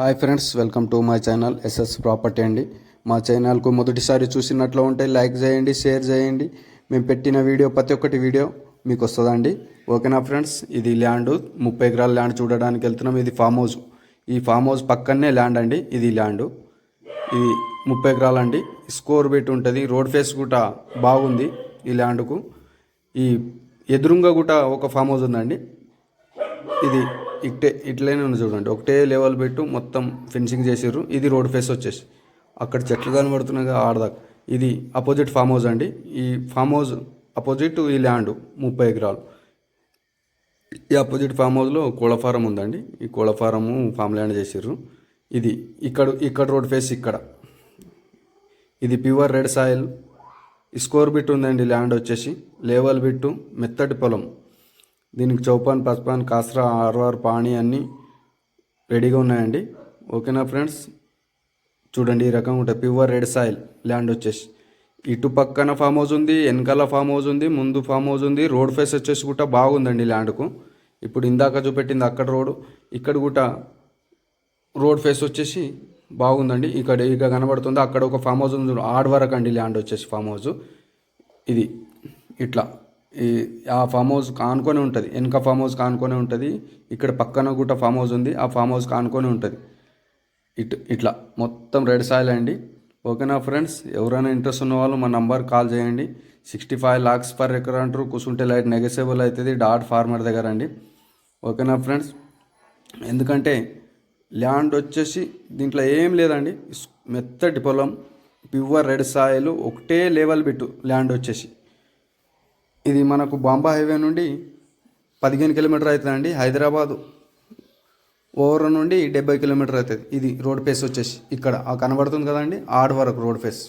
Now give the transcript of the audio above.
Hi friends welcome to my channel SS property అండి. మా ఛానల్కు మొదటిసారి చూసినట్లు ఉంటే లైక్ చేయండి షేర్ చేయండి. మేము పెట్టిన వీడియో ప్రతి ఒక్కటి వీడియో మీకు వస్తుందండి. ఓకేనా ఫ్రెండ్స్? ఇది ల్యాండ్ ముప్పై ఎకరాల ల్యాండ్ చూడడానికి వెళ్తున్నాం. ఇది ఫామ్ హౌస్. ఈ ఫామ్ హౌస్ పక్కనే ల్యాండ్ అండి ఇది ల్యాండ్. ఇది ముప్పై ఎకరాలు అండి. స్కోర్ బీట్ ఉంటుంది. రోడ్ ఫేస్ కూడా బాగుంది ఈ ల్యాండ్కు. ఈ ఎదురుంగా కూడా ఒక ఫామ్ హౌస్ ఉందండి. ఇది ఇట్టే ఇట్లనే ఉంది చూడండి. ఒకటే లెవెల్ పెట్టు మొత్తం ఫెన్సింగ్ చేసారు ఇది రోడ్ ఫేస్ వచ్చేసి. అక్కడ చెట్లు కనబడుతున్నాయి కదా ఆడదాకా. ఇది అపోజిట్ ఫామ్ హౌస్ అండి. ఈ ఫామ్ హౌస్ అపోజిట్ ఈ ల్యాండ్ ముప్పై ఎకరాలు. ఈ అపోజిట్ ఫామ్ హౌస్లో కోళ్ళ ఫారం ఉందండి. ఈ కోళ్ళ ఫారము ఫామ్ ల్యాండ్ చేసారు ఇది ఇక్కడ ఇక్కడ రోడ్ ఫేస్ ఇక్కడ. ఇది ప్యూర్ రెడ్ సాయిల్ స్కోర్ బిట్ ఉందండి ల్యాండ్ వచ్చేసి. లేవల్ బిట్టు మెత్తటి పొలం. దీనికి చౌపాన్ పసుపాన్ కాసరా ఆర్ఆర్ పాణి అన్నీ రెడీగా ఉన్నాయండి. ఓకేనా ఫ్రెండ్స్? చూడండి ఈ రకంగా ఉంటుంది ప్యూర్ రెడ్ సాయిల్ ల్యాండ్ వచ్చేసి. ఇటు పక్కన ఫామ్ హౌస్ ఉంది వెనకాల ఫామ్ హౌస్ ఉంది ముందు ఫామ్ హౌస్ ఉంది రోడ్ ఫేస్ వచ్చేసి కూడా బాగుందండి ల్యాండ్కు. ఇప్పుడు ఇందాక చూపెట్టింది అక్కడ రోడ్ ఇక్కడ కూడా రోడ్ ఫేస్ వచ్చేసి బాగుందండి. ఇక్కడ ఇక కనబడుతుంది అక్కడ ఒక ఫామ్ హౌస్ ఉంది ఆడ్ వరకు అండి ల్యాండ్ వచ్చేసి ఫామ్ హౌస్. ఇది ఇట్లా. ఈ ఆ ఫామ్ హౌస్ కానుకొని ఉంటుంది. వెనక ఫామ్ హౌస్ కానుకొని ఉంటుంది. ఇక్కడ పక్కన కూడా ఫామ్ హౌస్ ఉంది. ఆ ఫామ్ హౌస్ కానుకొని ఉంటుంది. ఇట్ ఇట్లా మొత్తం రెడ్ సాయిల్ అండి. ఓకేనా ఫ్రెండ్స్ ఎవరైనా ఇంట్రెస్ట్ ఉన్న వాళ్ళు మా నంబర్ కాల్ చేయండి. Sixty five lakhs per acre అంటారు. కూర్చుంటే లైట్ నెగసెబుల్ అవుతుంది డాట్ ఫార్మర్ దగ్గర అండి. ఓకేనా ఫ్రెండ్స్ ఎందుకంటే ల్యాండ్ వచ్చేసి దీంట్లో ఏం లేదండి. మెత్తటి పొలం ప్యూవర్ రెడ్ సాయిల్ ఒకటే లెవెల్ బిట్టు ల్యాండ్ వచ్చేసి. ఇది మనకు బాంబా హైవే నుండి పదిహేను కిలోమీటర్ అవుతుందండి. హైదరాబాదు ఓవర్ నుండి డెబ్బై కిలోమీటర్ అవుతుంది. ఇది రోడ్ ఫేస్ వచ్చేసి ఇక్కడ కనబడుతుంది కదండి ఆడ వరకు రోడ్ ఫేస్.